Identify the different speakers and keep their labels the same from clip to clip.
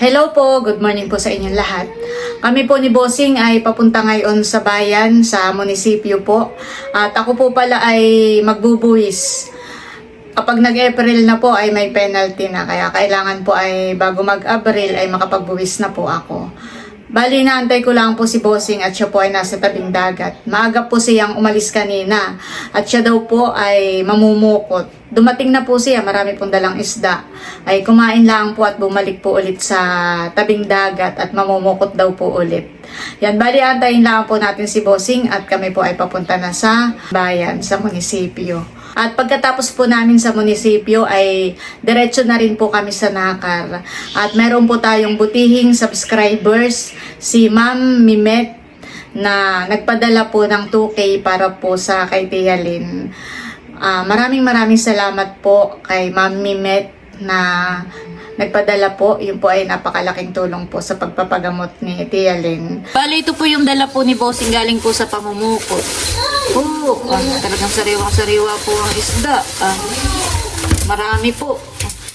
Speaker 1: Hello po, good morning po sa inyong lahat. Kami po ni Bossing ay papunta ngayon sa bayan, sa munisipyo po. At ako po pala ay magbubuwis. Kapag nag-April na po ay may penalty na, kaya kailangan po ay bago mag-April ay makapagbuwis na po ako. Bali, naantay ko lang po si Bossing at siya po ay nasa tabing dagat. Maaga po siyang umalis kanina at siya daw po ay mamumukot. Dumating na po siya, marami pong dalang isda. Ay kumain lang po at bumalik po ulit sa tabing dagat at mamumukot daw po ulit. Yan, bali antayin lang po natin si Bossing at kami po ay papunta na sa bayan, sa munisipyo. At pagkatapos po namin sa munisipyo ay diretso na rin po kami sa Nakar. At meron po tayong butihing subscribers, si Ma'am Mimet na nagpadala po ng 2K para po sa kay Tia Lynn. Ah, maraming maraming salamat po kay Ma'am Mimet na nagpadala po. Yun po ay napakalaking tulong po sa pagpapagamot ni Tia Lynn. Bali, ito po yung dala po ni Bossing galing po sa pamumukot. Oo, ah, talagang sariwa-sariwa po ang isda. Ah, marami po.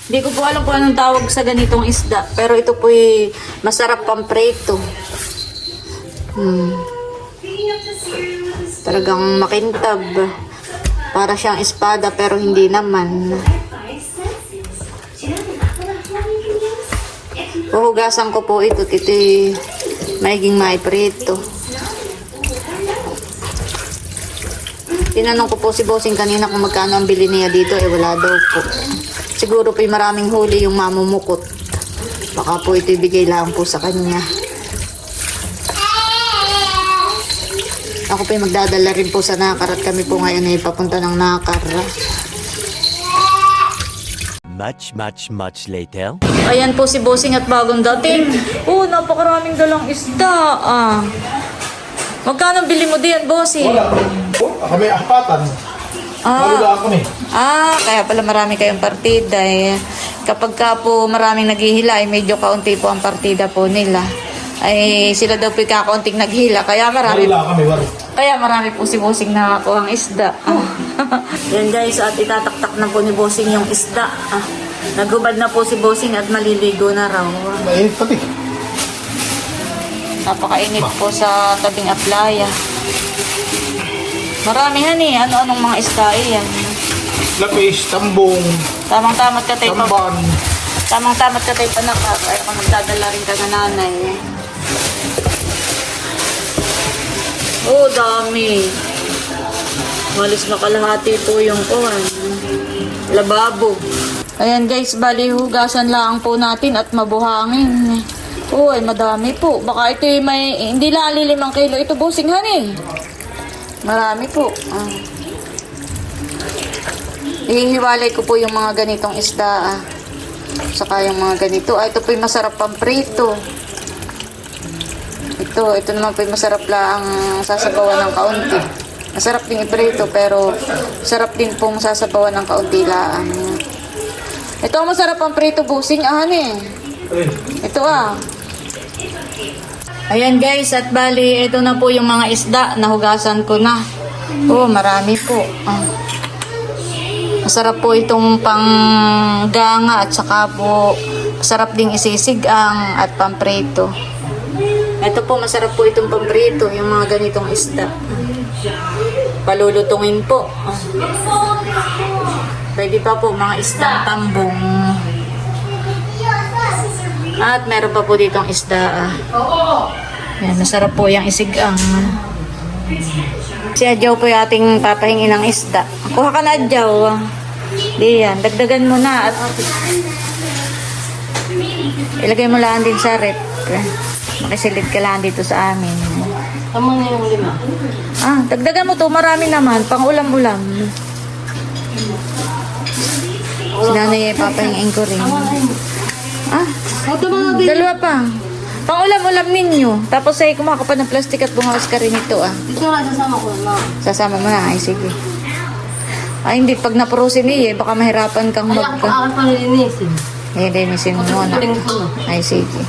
Speaker 1: Hindi ko po alam kung anong tawag sa ganitong isda. Pero ito po ay masarap pang preto. Hmm. Talagang makintab. Para siyang espada pero hindi naman. Puhugasan ko po ito. Ito ay maiging maiprito. Tinanong ko po si Bossing kanina kung magkano ang bili niya dito. Eh wala daw po. Siguro po maraming huli yung mamumukot. Baka po ito ibigay lang po sa kanya. Ako po magdadala rin po sa Nakar kami po ngayon ay papunta ng Nakar.
Speaker 2: Much, much, much later.
Speaker 1: Ayan po si Bossing at bagong dating. Oo, napakaraming dalang isda. Ah. Magkano bili mo diyan, Bossing?
Speaker 3: Wala. Oh, kami apatan.
Speaker 1: Ah.
Speaker 3: Malula kami.
Speaker 1: Ah, kaya pala marami kayong partida eh. Kapag ka po maraming naghihila, ay medyo kaunti po ang partida po nila. Ay sila daw po yung kakaunting naghila, kaya marami
Speaker 3: Malula kami, wala.
Speaker 1: kaya marami po si Bossing nakakuha ang isda. Ah. Yan guys, at itataktak na po ni Bossing yung isda. Ah. Nagubad na po si Bossing at maliligo na raw.
Speaker 3: Mainit pati.
Speaker 1: Napakainit po sa tabing aplaya. Maramihan eh. Ano-anong mga isda eh, yan.
Speaker 3: Lapis, tambong,
Speaker 1: Tamang-tamat ka tayo pa.
Speaker 3: tamban.
Speaker 1: Tamang-tamat ka tayo pa na ka. Kaya kung magdadala rin ka na nanay. Oh, dami. Walis makalahati po yung kuhan. Lababo. Ayan guys, bali hugasan lang po natin at mabuhangin. Ay madami po. Baka ito ay may, hindi lang limang kilo. Ito businghan eh. Marami po. Ah. Ihiwalay ko po yung mga ganitong isda ah. Saka yung mga ganito. Ah, ito po yung masarap pang prito. Ito, ito naman po yung masarap lang sasabawan ng kaunti. Masarap din iprito pero sarap din pong sasabawan ng kaunti lang. Ito masarap ang prito busing ahan eh. Ito ah. Ayan guys, at bali, ito na po yung mga isda. Nahugasan ko na. Oh, marami po. Ah. Masarap po itong pangganga at saka po masarap ding isisigang at pamprito. Ito po, masarap po itong pamprito, yung mga ganitong isda. Palulutungin po. Pwede pa po mga isdang tambong. At meron pa po ditong isda. ah. Yan, masarap po yung isigang. Si Adjaw po yung ating papahingin ng isda. Kuha ka na, Adjaw. Di yan, dagdagan mo na. At ilagay mo lang din sa rep. Makisilid ka lang dito sa amin.
Speaker 4: Tama na yung lima.
Speaker 1: Ah, dagdagan mo to. Marami naman. Pang ulam-ulam. Si nanay ay papahingin ko rin. Ah, dalawa pa. Pang ulam-ulam ninyo. Tapos ay kumaka pa ng plastic at bungawas ka rin ito ah.
Speaker 4: Dito na sasama ko na.
Speaker 1: Sasama mo na. Ay, sige. Ay, hindi. Pag napurusin eh, baka mahirapan kang
Speaker 4: Ay,
Speaker 1: mag...
Speaker 4: ako akin pa nilinisin.
Speaker 1: Eh, linisin mo na.
Speaker 4: Na.
Speaker 1: Ay, sige.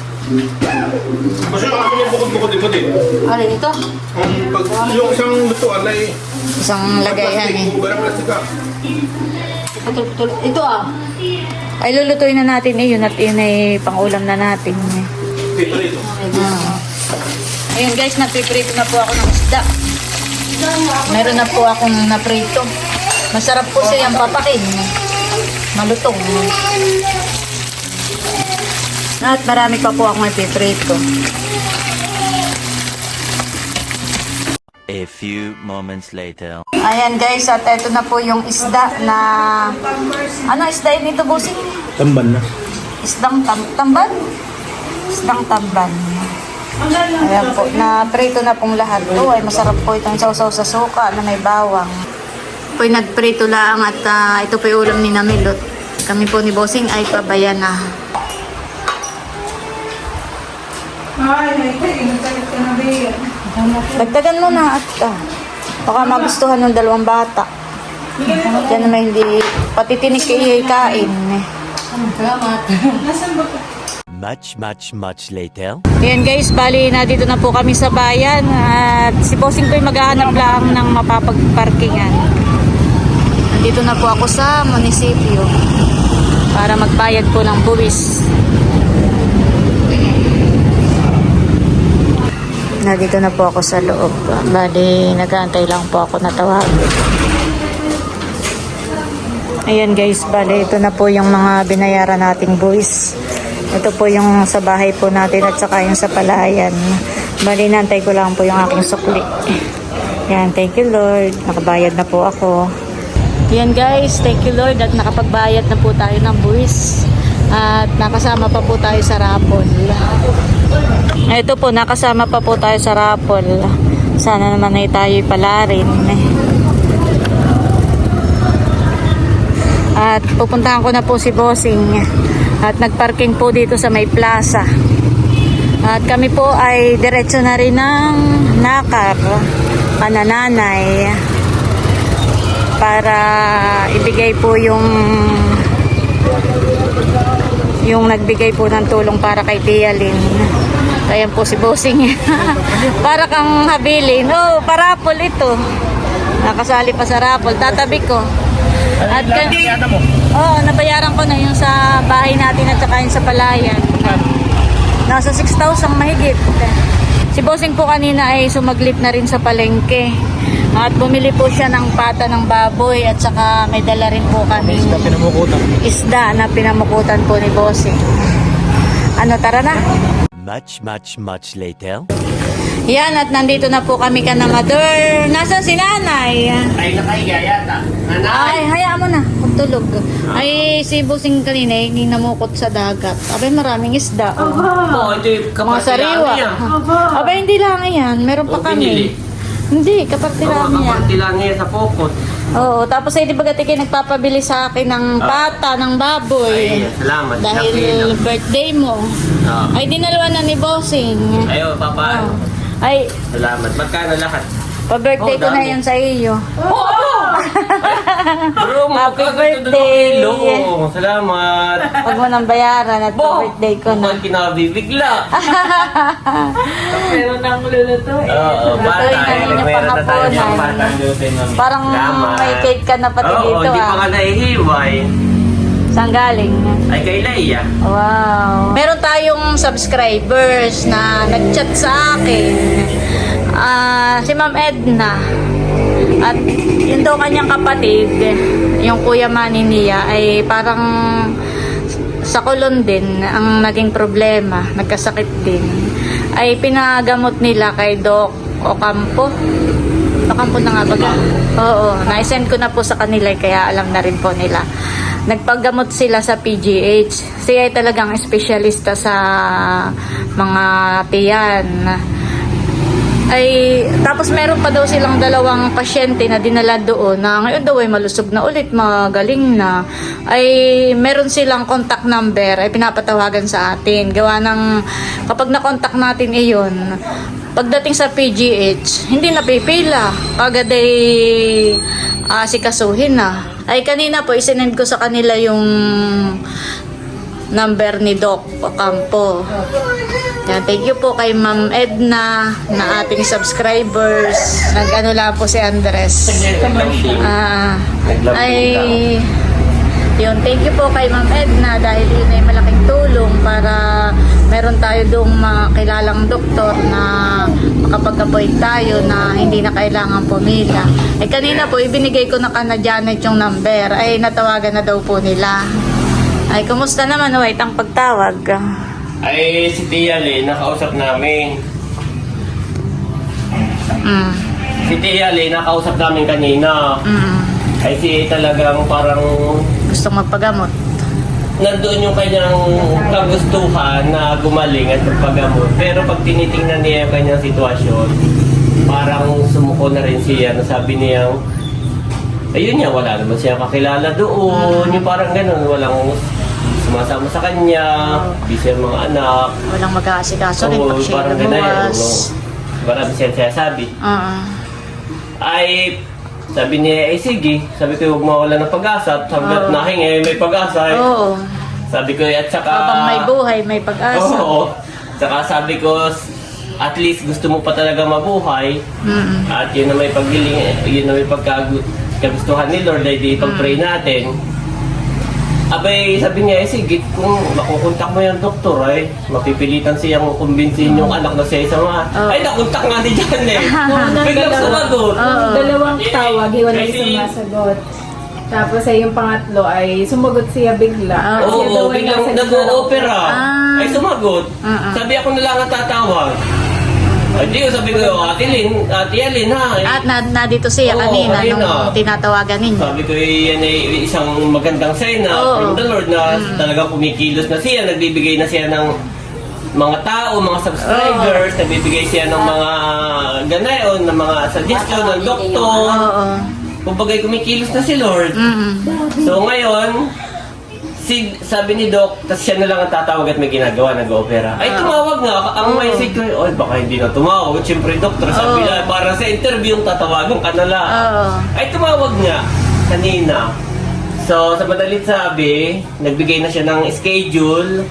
Speaker 3: Kasi ang akin yung bukod-bukod di ba di?
Speaker 4: Alin ito?
Speaker 3: Ang pag yung isang lutuan ay
Speaker 1: Isang lagayan eh.
Speaker 3: barang plastic ka.
Speaker 4: Putol-putol. Ito ah.
Speaker 1: Ay, lulutuin na natin eh, yun at yun ay pangulam na natin. eh.
Speaker 3: Dito, dito.
Speaker 1: Ayun guys, napiprito na po ako ng isda. Meron na po akong naprito. Masarap po siyang papakin. Malutong. At marami pa po akong ipiprito.
Speaker 2: A few moments later.
Speaker 1: Ayan guys, at ito na po yung isda na... Ano isda yun ito, Busing?
Speaker 3: Tamban na.
Speaker 1: Isdang tam tamban? Isdang tamban. Ayan po, na prito na pong lahat. Oh, ay masarap po itong sausaw sa suka na may bawang. Po nagprito lang at ah, ito po yung ulam ni Namilot. Kami po ni Bossing ay pabayan na. Dagdagan mo na at ah, baka magustuhan ng dalawang bata. Yan naman hindi, pati tinik kain. Eh.
Speaker 4: Salamat.
Speaker 2: Much, much, much later.
Speaker 1: Ayan guys, bali na dito na po kami sa bayan at si Bossing ko'y maghahanap lang ng mapapagparkingan. Nandito na po ako sa munisipyo para magbayad po ng buwis. Nandito na po ako sa loob. Bali, nag-aantay lang po ako na tawagin. Ayan guys, bali ito na po yung mga binayaran nating buwis. Ito po yung sa bahay po natin at saka yung sa palayan. Bali, nantay ko lang po yung aking sukli. Yan, thank you Lord. Nakabayad na po ako. Yan guys, thank you Lord at nakapagbayad na po tayo ng buwis. At nakasama pa po tayo sa rapol. Ito po, nakasama pa po tayo sa rapol. Sana naman ay tayo pala rin. At pupuntahan ko na po si Bossing. At nagparking po dito sa may plaza. At kami po ay diretso na rin ng Nakar, Panananay. Para ibigay po yung yung nagbigay po ng tulong para kay Tia Lynn. Ayan po si Bossing. para kang habilin. Oh, parapol ito. Nakasali pa sa rapol. Tatabi ko. At kan-
Speaker 3: mo.
Speaker 1: Oo, nabayaran ko na yung sa bahay natin at saka yung sa palayan. Nasa 6,000 mahigit. Si Bossing po kanina ay sumaglit na rin sa palengke. At bumili po siya ng pata ng baboy at saka may dala rin po kami
Speaker 3: Pinamukutan.
Speaker 1: isda na pinamukutan po ni Bossing. Ano, tara na.
Speaker 2: Much, much, much later.
Speaker 1: Yan, at nandito na po kami ka na mother. Nasaan si nanay?
Speaker 3: Ay, nakahiga yata.
Speaker 1: Ay, hayaan mo na. Magtulog. Ay, si Bossing kanina, eh, hindi namukot sa dagat. Abay, maraming isda. Oh.
Speaker 3: Oo, ito yung
Speaker 1: Mga sariwa. Abay, hindi lang yan. Meron pa
Speaker 3: O, binili?
Speaker 1: Hindi, kapag lang yan.
Speaker 3: lang niya sa pokot.
Speaker 1: Oo, tapos ay di ba gati kayo nagpapabili sa akin ng pata, ng baboy.
Speaker 3: salamat.
Speaker 1: Dahil birthday mo.
Speaker 3: Ah.
Speaker 1: Ay, dinalawa na ni Bossing.
Speaker 3: Ayo, papa.
Speaker 1: Ay,
Speaker 3: Salamat. Magkano lahat?
Speaker 1: Pa-birthday
Speaker 3: Oh,
Speaker 1: ko na
Speaker 3: dami.
Speaker 1: yan sa iyo.
Speaker 3: Bro,
Speaker 1: Happy
Speaker 3: magkano
Speaker 1: birthday.
Speaker 3: ito kilo? Salamat.
Speaker 1: Huwag mo nang bayaran at
Speaker 3: Bo,
Speaker 1: birthday ko na.
Speaker 3: mukhang kinabibigla.
Speaker 4: Meron ng luluto eh.
Speaker 3: Oo, bata.
Speaker 1: Na
Speaker 3: eh. Meron na tayo ng bata. Lutuin ng
Speaker 1: Parang
Speaker 3: Salamat.
Speaker 1: may cake ka na pati
Speaker 3: Oo,
Speaker 1: dito
Speaker 3: hindi pa
Speaker 1: ah.
Speaker 3: ka nahihiway.
Speaker 1: Saan galing?
Speaker 3: Ay, kay Laia.
Speaker 1: Wow. Meron tayong subscribers na nag-chat sa akin. Ah, si Ma'am Edna. At yun daw kanyang kapatid, yung Kuya Manny niya, ay parang sa kulon din ang naging problema, nagkasakit din. Ay pinagamot nila kay Doc Ocampo. Ocampo na nga ba? Oo, na-send ko na po sa kanila kaya alam na rin po nila. Nagpaggamot sila sa PGH. Siya ay talagang espesyalista sa mga tiyan. Ay, tapos meron pa daw silang dalawang pasyente na dinala doon na ngayon daw ay malusog na ulit, magaling na. Ay, meron silang contact number ay pinapatawagan sa atin. Gawa ng, kapag na-contact natin iyon, pagdating sa PGH, hindi napipila. Agad ay asikasuhin na. Ay, kanina po, isinend ko sa kanila yung number ni Doc Ocampo. Yan, thank you po kay Ma'am Edna na ating subscribers. Nag-ano lang po si Andres. Ah, ay Yun, thank you po kay Ma'am Edna dahil yun ay malaking tulong para meron tayo doong makilalang doktor na makapag-appoint tayo na hindi na kailangan pumila. Eh kanina po, ibinigay ko na kana yung number. Ay natawagan na daw po nila. Ay, kumusta naman, White, ang pagtawag?
Speaker 5: Ay, si Tia Lee, nakausap namin.
Speaker 1: Mm,
Speaker 5: Si Tia Lee, nakausap namin kanina.
Speaker 1: mm,
Speaker 5: Ay, si talagang parang
Speaker 1: gusto magpagamot.
Speaker 5: nandoon yung kanyang kagustuhan na gumaling at magpagamot. Pero pag tinitingnan niya yung kanyang sitwasyon, parang sumuko na rin siya. Nasabi niya, ayun niya, wala naman siya kakilala doon. Yung parang ganun, walang sumasama sa kanya, busy ang mga anak.
Speaker 1: Walang mag-aasikaso rin pag siya
Speaker 5: parang ganun.
Speaker 1: nabuwas.
Speaker 5: No? Marami siya sinasabi.
Speaker 1: Oo.
Speaker 5: Ay, sabi niya, eh sige, sabi ko huwag mawala ng pag-asa. Sabi
Speaker 1: Oo.
Speaker 5: oh. nahing eh, may pag-asa. eh.
Speaker 1: Oo.
Speaker 5: Sabi ko, eh, at saka...
Speaker 1: Habang may buhay, may pag-asa.
Speaker 5: Oo. Saka sabi ko, at least gusto mo pa talaga mabuhay.
Speaker 1: Mm.
Speaker 5: At yun na may paghiling, yun na may pagkagustuhan ni Lord, ay di pag-pray natin. Abay, sabi niya, eh sige, kung makukontak mo yung doktor, ay mapipilitan siyang kumbinsin yung anak na siya isa mga.
Speaker 1: Oo.
Speaker 5: Ay, nakontak nga ni Jan eh. Biglang sumagot.
Speaker 1: Oo.
Speaker 4: dalawang tawag, hiwalay
Speaker 5: Kasi-
Speaker 4: sumasagot. Tapos ay yung pangatlo ay sumagot siya bigla.
Speaker 1: Ah,
Speaker 4: Kasi
Speaker 5: Oo,
Speaker 4: daw ay
Speaker 5: biglang
Speaker 4: nasa
Speaker 5: nag-o-opera.
Speaker 1: Ah.
Speaker 5: Ay, sumagot.
Speaker 1: Ah.
Speaker 5: Sabi ako na lang ang tatawag. Ay, di ko sabi ko, Ate Lynn, Ate Alin ha.
Speaker 1: At na, na dito siya
Speaker 5: Oo,
Speaker 1: kanina
Speaker 5: ayun
Speaker 1: nung
Speaker 5: na.
Speaker 1: tinatawagan ninyo.
Speaker 5: Sabi ko, eh, yan ay isang magandang sign na
Speaker 1: Oo.
Speaker 5: from the Lord na talagang kumikilos na siya, nagbibigay na siya ng mga tao, mga subscribers, nagbibigay siya ng mga ganayon, ng mga suggestion ng doktor.
Speaker 1: Oo.
Speaker 5: Kumbaga, kumikilos na si Lord.
Speaker 1: Mm.
Speaker 5: So ngayon, si, sabi ni Doc, tas siya na lang ang tatawag at may ginagawa, nag-opera. Ay, tumawag nga. Ang
Speaker 1: Oo.
Speaker 5: may isip ko, oy, baka hindi na tumawag. Siyempre, doktor, sabi
Speaker 1: Oo.
Speaker 5: na, para sa interview, yung tatawagan ka na lang.
Speaker 1: Oo.
Speaker 5: Ay, tumawag nga. Kanina. So, sa madalit sabi, nagbigay na siya ng schedule.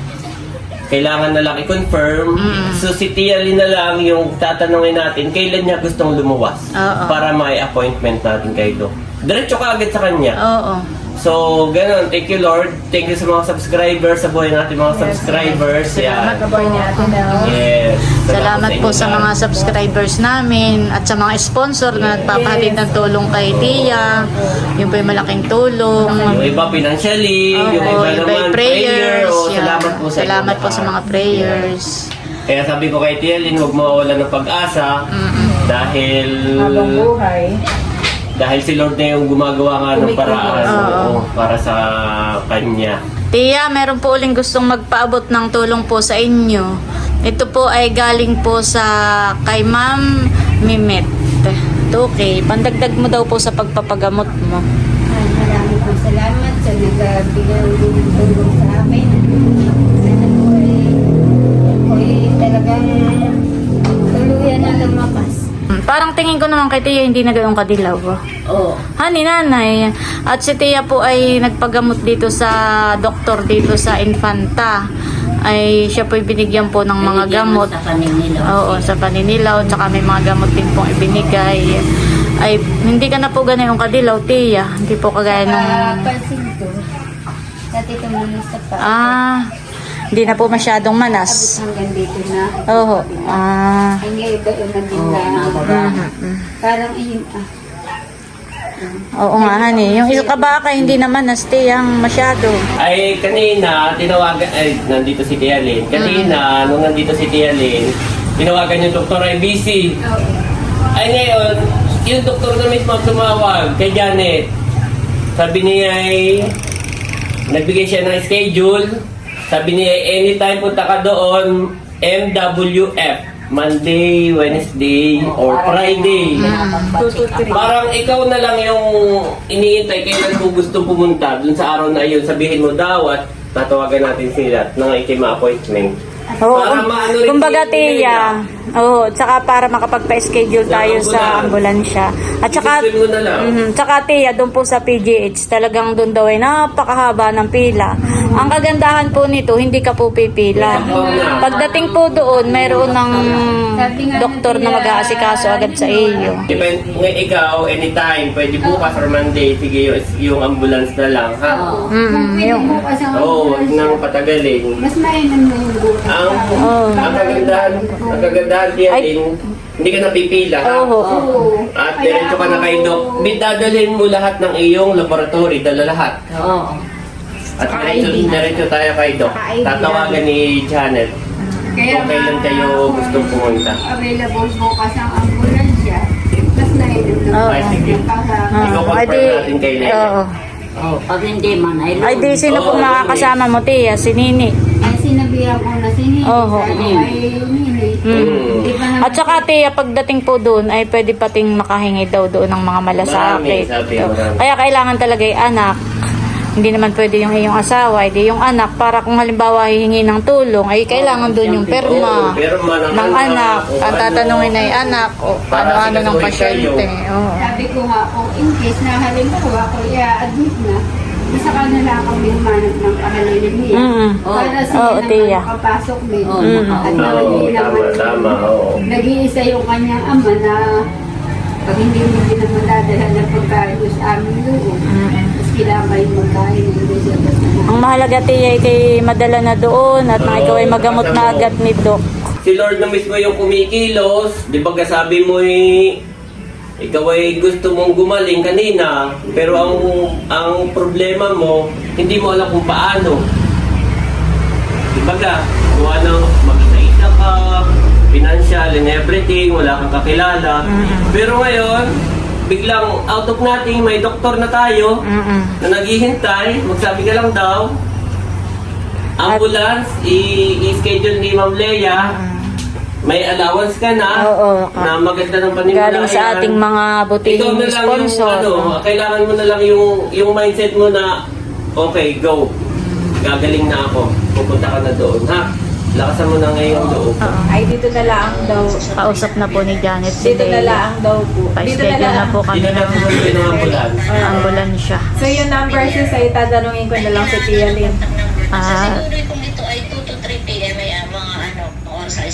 Speaker 5: Kailangan na lang i-confirm.
Speaker 1: Mm.
Speaker 5: So, si Tia Lee na lang yung tatanungin natin, kailan niya gustong lumuwas.
Speaker 1: Oo.
Speaker 5: Para may appointment natin kay Doc. Diretso ka agad sa kanya.
Speaker 1: Oo.
Speaker 5: So, ganun. Thank you, Lord. Thank you sa mga subscribers, sa buhay natin mga subscribers.
Speaker 1: Salamat.
Speaker 4: Kaboy niya ate na.
Speaker 5: Yes.
Speaker 1: Salamat po
Speaker 5: inyo
Speaker 1: sa
Speaker 5: lahat.
Speaker 1: mga subscribers namin at sa mga sponsor na nagpapahatid ng tulong kay Tia. Yung po yung malaking tulong.
Speaker 5: Yung iba financially,
Speaker 1: Oo,
Speaker 5: yung iba
Speaker 1: iba
Speaker 5: naman
Speaker 1: yung
Speaker 5: prayer.
Speaker 1: prayers.
Speaker 5: Oh, salamat po sa
Speaker 1: Salamat
Speaker 5: inyo
Speaker 1: po sa
Speaker 5: lahat.
Speaker 1: mga prayers.
Speaker 5: Kaya sabi ko kay Tia Lynn, huwag mawawala ng pag-asa dahil
Speaker 4: Habang buhay.
Speaker 5: Dahil si Lord na yung gumagawa nga ng paraan Oo. para sa kanya.
Speaker 1: Tia, meron po uling gustong magpaabot ng tulong po sa inyo. Ito po ay galing po sa kay Ma'am Mimet. 2K. Pandagdag mo daw po sa pagpapagamot mo.
Speaker 6: Ay, maraming po salamat sa nagbigay ng tulong sa amin. Sana po ay, po ay talagang
Speaker 1: Parang tingin ko naman kay Tia hindi na ganoong kadilaw.
Speaker 6: Oo.
Speaker 1: Hani nanay. At si Tia po ay nagpagamot dito sa doktor dito sa Infanta. Ay siya po binigyan po ng mga gamot.
Speaker 6: Sa kanila.
Speaker 1: Oo, sa paninilaw. Tsaka may mga gamot din pong ibinigay. Ay, hindi ka na po ganayong kadilaw, Tia. Hindi po kagaya nung...
Speaker 6: Pansin ko, dati tumulong sa pa.
Speaker 1: Ah, hindi na po masyadong
Speaker 6: Abot
Speaker 1: manas.
Speaker 6: hanggang dito na.
Speaker 1: Oo. Ah.
Speaker 6: Ay, ngayon ba yun na din na.
Speaker 1: mhm.
Speaker 6: Parang ayun ah.
Speaker 1: Oo nga, honey. Yung isa ka baka, hindi na manas, Tia, ang masyado.
Speaker 5: Ay, kanina, tinawagan, ay, nandito si Tia Lynn. Kanina, nung nandito si Tia Lynn, tinawagan yung doktor ay busy. Ay, ngayon, yung doktor na mismo ang tumawag kay Janet. Sabi niya ay, nagbigay siya ng schedule. Sabi niya, anytime punta ka doon, MWF. Monday, Wednesday, or Friday. Parang ikaw na lang yung iniintay kailan mo gusto pumunta dun sa araw na iyon. Sabihin mo daw at tatawagan natin sila nang ikima appointment.
Speaker 1: Oo.
Speaker 5: Para maano rin
Speaker 1: Kumbaga,
Speaker 5: si-
Speaker 1: Tia, Oo, tsaka para makapagpa-schedule tayo sa ambulansya. At tsaka,
Speaker 5: mo na lang.
Speaker 1: Mhm, tsaka Tia, doon po sa PGH, talagang doon daw ay napakahaba ng pila. Ang kagandahan po nito, hindi ka po pipila. Pagdating po doon, mayroon ng doktor na mag-aasikaso agad sa iyo.
Speaker 5: Depende nga ikaw, anytime, pwede bukas or Monday, sige yung, yung ambulance na lang, ha?
Speaker 1: Mm,
Speaker 6: Kung pwede
Speaker 1: yung-
Speaker 6: bukas ang
Speaker 5: Oo, huwag
Speaker 6: ambulansya,
Speaker 5: nang patagalin.
Speaker 6: Mas mainam mo yung bukas.
Speaker 5: Ang,
Speaker 1: Oo.
Speaker 5: ang kagandahan, ang kagandahan
Speaker 1: Ay.
Speaker 5: din, hindi ka napipila, ha?
Speaker 1: Oo.
Speaker 6: Oo.
Speaker 5: At diretso ka na kay Doc. Bidadalhin mo lahat ng iyong laboratory, dala lahat.
Speaker 6: Oo.
Speaker 5: At
Speaker 4: Saka
Speaker 5: diretso,
Speaker 4: ID na.
Speaker 5: diretso tayo kay Doc.
Speaker 4: Saka ID
Speaker 5: Tatawagan ni Janet
Speaker 6: Kaya
Speaker 5: kung kailan kayo gusto pumunta.
Speaker 6: available bukas ang ambulansya. Mainam na
Speaker 1: Oo.
Speaker 5: Ay, sige.
Speaker 1: Ah, di,
Speaker 5: natin kay Lene.
Speaker 1: oo.
Speaker 7: Oh, pag hindi man ay
Speaker 1: Ay di, sino
Speaker 5: Oo,
Speaker 1: makakasama mo, Tia? Si Nini.
Speaker 6: Ay, sinabihan ko na si Nini.
Speaker 1: Oo.
Speaker 6: Sabi ay Nini.
Speaker 5: Mm.
Speaker 1: At saka Tia, pagdating po doon ay pwede pating makahingi daw doon ng mga malasakit.
Speaker 5: Marami, sabi, marami.
Speaker 1: Kaya kailangan talaga yung anak. Hindi naman pwede yung iyong asawa, hindi yung anak. Para kung halimbawa hihingi ng tulong, ay kailangan doon yung perma
Speaker 5: Oo, perma ng
Speaker 1: ng
Speaker 5: anak,
Speaker 1: anak.
Speaker 5: o
Speaker 1: Ang
Speaker 5: ano.
Speaker 1: tatanungin ay anak o
Speaker 5: Para
Speaker 1: ano-ano ng pasyente.
Speaker 5: kayo.
Speaker 1: Oo.
Speaker 6: Sabi ko nga, kung in case na halimbawa ko i-admit na, isa ka na lang kami humanap ng kahalilin niya.
Speaker 1: Mm.
Speaker 6: Para sila
Speaker 1: Oo,
Speaker 6: naman
Speaker 1: tiya.
Speaker 6: makapasok din.
Speaker 7: Oo,
Speaker 1: Mm.
Speaker 6: At hindi
Speaker 5: tama,
Speaker 6: naman
Speaker 5: tama, oo.
Speaker 6: nag-iisa yung kanyang ama na pag hindi mo din naman dadala ng pagkain sa aming loob, mas kailangan kayo magkain.
Speaker 1: Ang mahalaga Tia ay kay madala na doon at na ikaw ay magamot na agad ni Doc.
Speaker 5: Si Lord na mismo yung kumikilos. Di ba kasabi mo eh, ikaw ay gusto mong gumaling kanina, pero ang ang problema mo, hindi mo alam kung paano. Di ba ka, kung ano, mag-isa ka, financial and everything, wala kang kakilala. Pero ngayon, biglang out of nothing, may doktor na tayo
Speaker 1: Mm-mm.
Speaker 5: na naghihintay, magsabi ka lang daw, ambulance, i-schedule ni Ma'am Leia, may allowance ka na,
Speaker 1: Oo.
Speaker 5: na maganda ng panimula.
Speaker 1: Galing sa ating mga
Speaker 5: Ikaw
Speaker 1: butihing
Speaker 5: na lang yung,
Speaker 1: sponsor.
Speaker 5: ano, kailangan mo na lang yung, yung mindset mo na, okay, go. Gagaling na ako. Pupunta ka na doon, ha? Lakasan mo na ngayon doon.
Speaker 4: Ay, dito na lang daw.
Speaker 1: Kausap na po ni Janet si
Speaker 4: Dito na lang daw po. Dito na
Speaker 1: Pa-schedule na
Speaker 4: lang.
Speaker 1: po kami
Speaker 5: Hindi na
Speaker 1: ng
Speaker 5: sumunod ng ambulance.
Speaker 1: ambulansya.
Speaker 4: So, yung number siya sa'yo, tatanungin ko na lang si Tia Lynn.
Speaker 1: Ah,
Speaker 8: Siguro kung ito ay 2 to 3 p.m. ay ah, mga ano, oras ay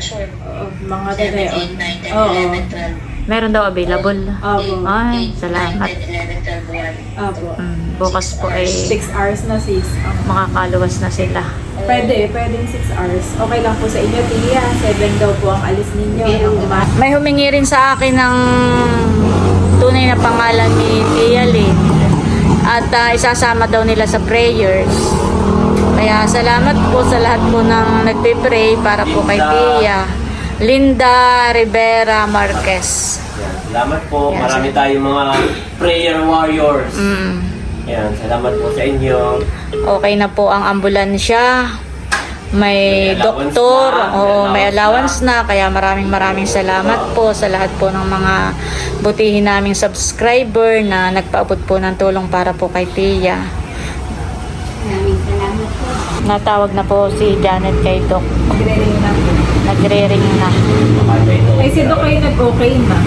Speaker 8: 7 para sure.
Speaker 4: Mga
Speaker 8: 7,
Speaker 4: ganyan.
Speaker 8: 8, 9, 10,
Speaker 4: Oo.
Speaker 8: 11, 12.
Speaker 1: meron daw available.
Speaker 4: Opo.
Speaker 1: Ay,
Speaker 8: 8,
Speaker 1: salamat.
Speaker 8: 9, 10, 11, 12, 1.
Speaker 4: Opo.
Speaker 1: Mm, bukas po ay
Speaker 4: 6 hours na sis. Oo.
Speaker 1: makakaluwas na sila.
Speaker 4: Pwede, pwedeng 6 hours. Okay lang po sa inyo, Tia. 7 daw po ang alis ninyo. Nung uma-
Speaker 1: May humingi rin sa akin ng tunay na pangalan ni Tia Lynn. At ah, isasama daw nila sa prayers. Kaya salamat po sa lahat po ng nagpe-pray para po kay. Tia. Linda Rivera Marquez.
Speaker 5: Yan, salamat po.
Speaker 1: Yan,
Speaker 5: Marami tayong mga prayer warriors.
Speaker 1: Mm.
Speaker 5: Yan, salamat po sa inyo.
Speaker 1: Okay na po ang ambulansya. May,
Speaker 5: May
Speaker 1: doktor,
Speaker 5: na, may
Speaker 1: oo, may
Speaker 5: allowance
Speaker 1: allowance na. Kaya maraming maraming salamat po sa lahat po ng mga butihin naming subscriber na nagpaabot po ng tulong para po kay Tia.
Speaker 6: Po.
Speaker 1: Natawag na po si Janet kay Doc.
Speaker 4: Magre-ring na po.
Speaker 1: Nagre-ring na.
Speaker 4: Ay, si Doc kayo nag-okay na.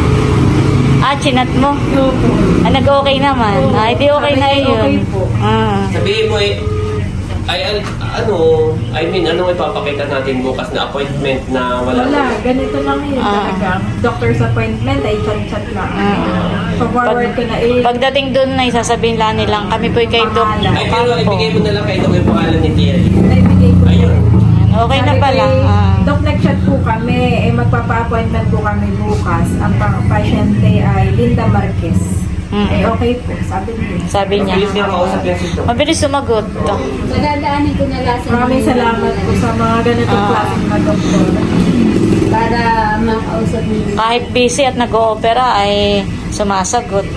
Speaker 1: Ah, chinat mo?
Speaker 4: Opo.
Speaker 1: Ah, nag-okay naman.
Speaker 4: Oo.
Speaker 1: Ah, hindi okay na
Speaker 4: niya,
Speaker 1: yun.
Speaker 4: okay po.
Speaker 1: Ah.
Speaker 5: Sabihin mo eh, ay, an- ano, I mean, anong ipapakita natin bukas na appointment na wala?
Speaker 4: Wala, ganito lang yun
Speaker 1: Ah.
Speaker 4: talaga. Doctor's appointment ay chat-chat lang.
Speaker 1: Ah.
Speaker 4: Pa-forward ko na eh.
Speaker 1: Pagdating dun na sasabihin lang nilang kami po kay Doc.
Speaker 5: Ay, pero ibigay mo na lang kay Doc yung pangalan ni Tia.
Speaker 4: Naibigay ko.
Speaker 5: Ayun.
Speaker 1: Okay na
Speaker 4: Sabi
Speaker 1: pala.
Speaker 4: kay
Speaker 1: Ah.
Speaker 4: Nag-chat po kami. Eh, magpapa-appointment po kami bukas. Ang pang pasyente ay Linda Marquez.
Speaker 1: Mm.
Speaker 4: Eh, okay po. Sabi niya.
Speaker 1: Sabi niya.
Speaker 5: Mabilis niya kausap yan si Doc.
Speaker 1: Mabilis sumagot.
Speaker 6: Madadaanin ko na lang sa
Speaker 4: Maraming salamat po sa mga ganitong
Speaker 1: Ah.
Speaker 4: klaseng mga doktor.
Speaker 6: Para makausap niyo.
Speaker 1: Kahit busy at nag-oopera ay sumasagot.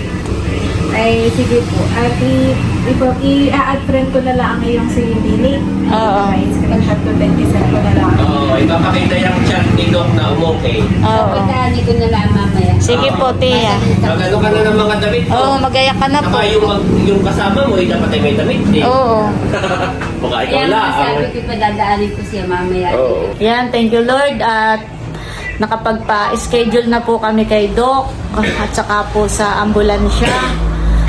Speaker 4: Ay, sige po. At i- ipo- i-add friend ko na lang ang iyong si Lily.
Speaker 1: Oo.
Speaker 4: May screenshot ko din. Isend ko na lang.
Speaker 5: Oo, ipapakita yung chat ni Doc na umokay.
Speaker 1: Oo.
Speaker 6: Madadaanin ko na lang mamaya.
Speaker 1: Sige po, Tia.
Speaker 5: Magano ka na ng mga damit mo?
Speaker 1: Oo, magayak ka na po.
Speaker 5: Saka yung, mag- yung kasama mo, eh, dapat ay may damit din.
Speaker 1: Oo.
Speaker 5: Baka ikaw
Speaker 6: Kaya
Speaker 5: lang.
Speaker 6: sabi ko pa dadaanin ko siya mamaya.
Speaker 5: Oo.
Speaker 1: Yan, thank you Lord at nakapagpa-schedule na po kami kay Doc at saka po sa ambulansya.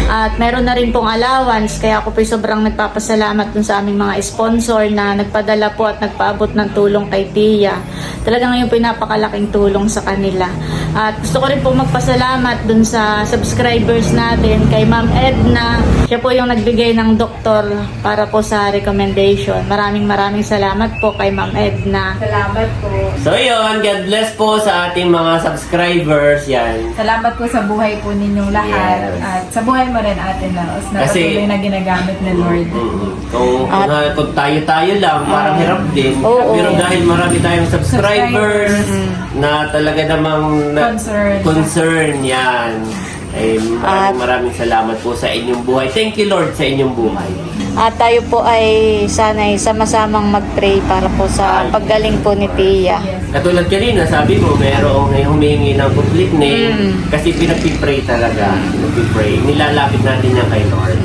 Speaker 1: At meron na rin pong allowance, kaya ako po sobrang nagpapasalamat dun sa aming mga sponsor na nagpadala po at nagpaabot ng tulong kay Tia. Talagang yung pinapakalaking tulong sa kanila. At gusto ko rin po magpasalamat dun sa subscribers natin kay Ma'am Edna. Siya po yung nagbigay ng doktor para po sa recommendation. Maraming maraming salamat po kay Ma'am Edna.
Speaker 4: Salamat po.
Speaker 5: So yun, God bless po sa ating mga subscribers. Yan.
Speaker 4: Salamat po sa buhay po ninyong lahat.
Speaker 5: Yes.
Speaker 4: At sa buhay mo rin, Ate Laos, na
Speaker 5: Kasi-
Speaker 4: patuloy na ginagamit ni Lord.
Speaker 5: Mm. Kung,
Speaker 1: At-
Speaker 5: kung, kung tayo-tayo lang, parang hirap din.
Speaker 1: Oo.
Speaker 5: Pero dahil marami tayong subscribers,
Speaker 4: Subscribers.
Speaker 5: na talaga namang na-
Speaker 4: Concern.
Speaker 5: concern yan. Ay, maraming
Speaker 1: At-
Speaker 5: maraming salamat po sa inyong buhay. Thank you Lord sa inyong buhay.
Speaker 1: At tayo po ay sanay sama-samang mag-pray para po sa paggaling po ni Tia.
Speaker 5: Katulad kanina, sabi mo, mayroong humingi ng complete name kasi pinagpipray talaga. Pinagpipray. Nilalapit natin yan kay Lord.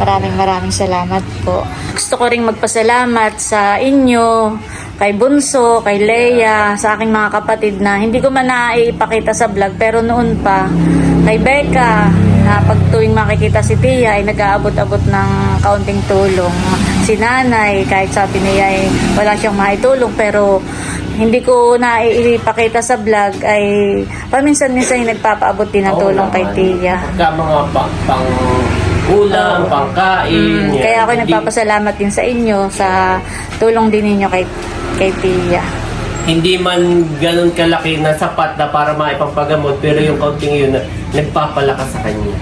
Speaker 1: Maraming maraming salamat po. Gusto ko ring magpasalamat sa inyo, kay Bunso, kay Leia, sa aking mga kapatid na hindi ko man naiipakita sa vlog pero noon pa, kay Becca, na pag tuwing makikita si Tia ay nag-aabot-abot ng kaunting tulong. Si Nanay, kahit sabi niya ay wala siyang maitulong pero hindi ko naiipakita sa vlog ay paminsan-minsan yung nagpapaabot din ng tulong kay. Tia.
Speaker 5: Pagka mga pang, pang ulam, pangkain.
Speaker 1: Mm,
Speaker 5: yan.
Speaker 1: kaya ako nagpapasalamat din sa inyo sa tulong din ninyo kay kay Tia.
Speaker 5: hindi man ganun kalaki na sapat na para maipampagamot pero yung kaunting yun na nagpapalakas sa kanya.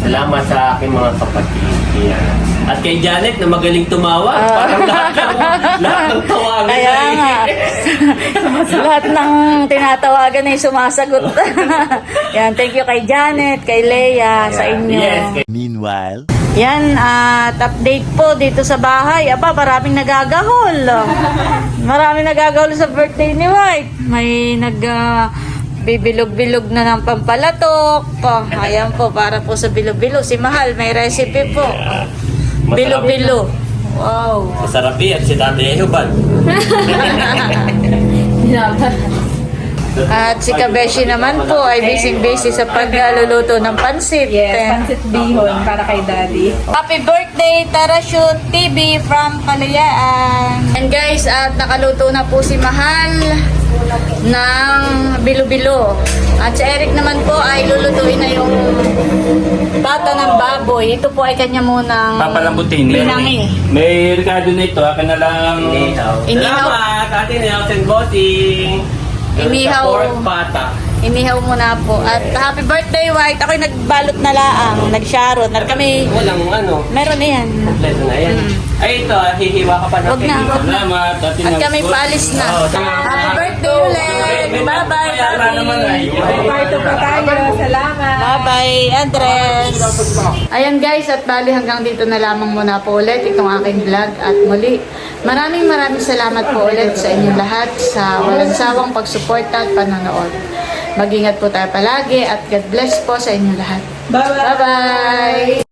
Speaker 5: Salamat sa aking mga kapatid. Yan. At kay Janet na magaling tumawa. Parang lahat ng, lahat ng tawagan
Speaker 1: Kaya
Speaker 5: ay-
Speaker 1: nga, lahat ng tinatawagan ay sumasagot. Yan, thank you kay Janet, kay Leia, sa inyo.
Speaker 5: Yes,
Speaker 2: Meanwhile,
Speaker 1: Yan, at update po dito sa bahay. Aba, maraming nagagahol. Maraming nagagahol sa birthday ni White. May nag... ah, bibilog-bilog na ng pampalatok. Oh, ayan po, para po sa bilo-bilo. Si Mahal, may recipe po. Bilo-bilo. Wow.
Speaker 5: Masarap yan si Tatay Ayuban.
Speaker 1: At si Kabeshi naman po ay busy-busy sa pagluluto ng pansit.
Speaker 4: Yes, pansit bihon para kay Daddy.
Speaker 1: Happy birthday, Tarashoot TV from Kalayaan. And guys, at nakaluto na po si Mahal ng bilo-bilo. At si Eric naman po ay lulutuin na yung pata ng baboy. Ito po ay kanya munang
Speaker 3: Papalambutin. Meron
Speaker 1: linangi.
Speaker 3: eh. May Ricardo na ito. Akin na lang.
Speaker 5: Inihaw.
Speaker 1: Inihaw.
Speaker 5: Salamat, Ate Nelson Bossing.
Speaker 1: Inihaw.
Speaker 5: Sa pork pata.
Speaker 1: Inihaw muna po. At happy birthday, White. Ako'y nagbalot na laang, nag-sharon. At kami,
Speaker 5: Walang ano.
Speaker 1: meron na yan.
Speaker 5: Kompleto na yan. Ay, ito, ah, hihiwa ka pa ng
Speaker 1: Wag na,
Speaker 5: cake.
Speaker 1: wag na.
Speaker 3: Salamat.
Speaker 1: At
Speaker 3: Nels.
Speaker 1: kami paalis na.
Speaker 5: Salamat.
Speaker 1: Happy birthday ulit! Bye-bye,
Speaker 3: Kaya naman ay.
Speaker 1: Bobby!
Speaker 4: Parto po tayo. Salamat.
Speaker 1: Bye-bye, Andres! Ayan guys, at bali hanggang dito na lamang muna po ulit itong aking vlog. At muli, maraming maraming salamat po ulit sa inyong lahat sa walang sawang pagsuporta at panonood. Mag-ingat po tayo palagi at God bless po sa inyong lahat.
Speaker 4: Bye-bye.
Speaker 1: Bye-bye!